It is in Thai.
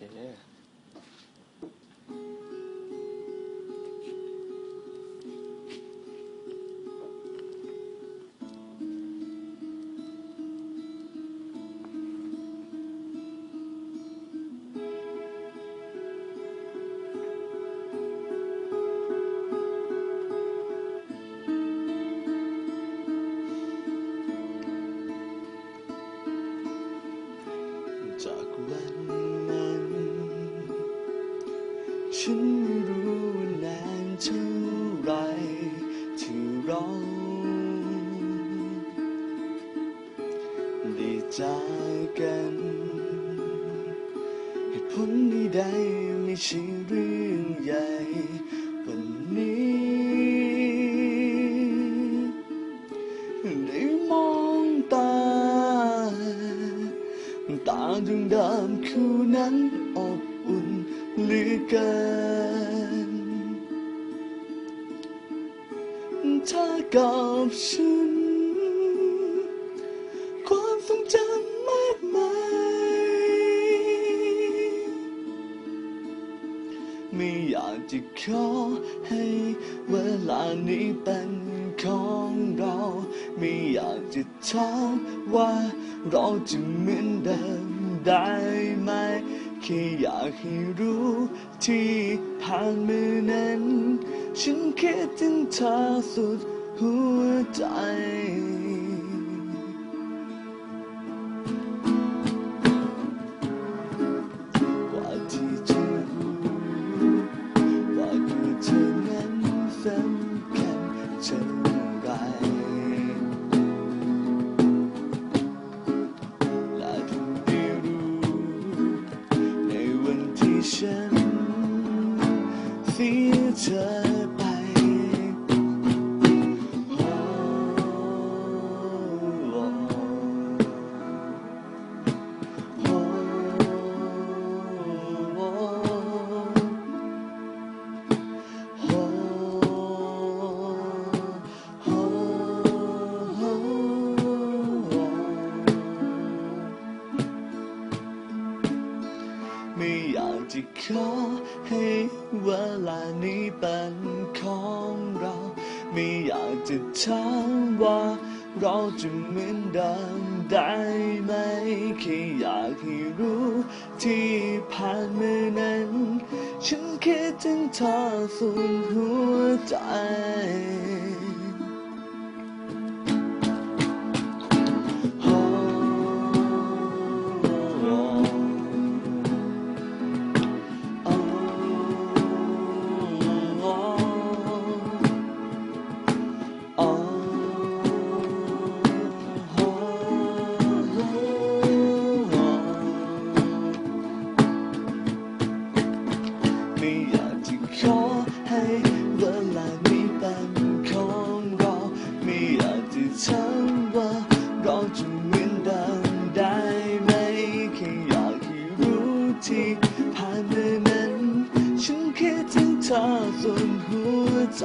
จ ฉันไม่รู้นานเท่าไรที่เราได้จากกันเหตุผลใดไม่ใช่เรื่องใหญ่วันนี้ ได้มองตา ตาดวงดำคู่นั้นอบอุ่น เหลือเกินเธอกับฉัน ความทรงจำมากมาย ไม่อยากจะขอให้เวลานี้เป็นของเรา ไม่อยากจะถามว่าเราจะเหมือนเดิมได้ไหม แค่อยากให้รู้ที่ผ่านมือนั้น ฉันคิดถึงเธอสุดหัวใจ วัน ขอให้เวลานี้เป็นของเรา ไม่อยากจะถามว่าเราจะเหมือนเดิมได้ไหมแค่อยากให้รู้ที่ผ่านมือนั้น ฉันคิดถึงเธอสุดหัวใจ ไม่อยากจะขอให้เวลานี้เป็นของเราไม่อยากจะถามว่าเราจะเหมือนเดิมได้ไหมแค่อยากให้รู้ที่ผ่านมือนั้น ฉันคิดถึงเธอส่วนหัวใจ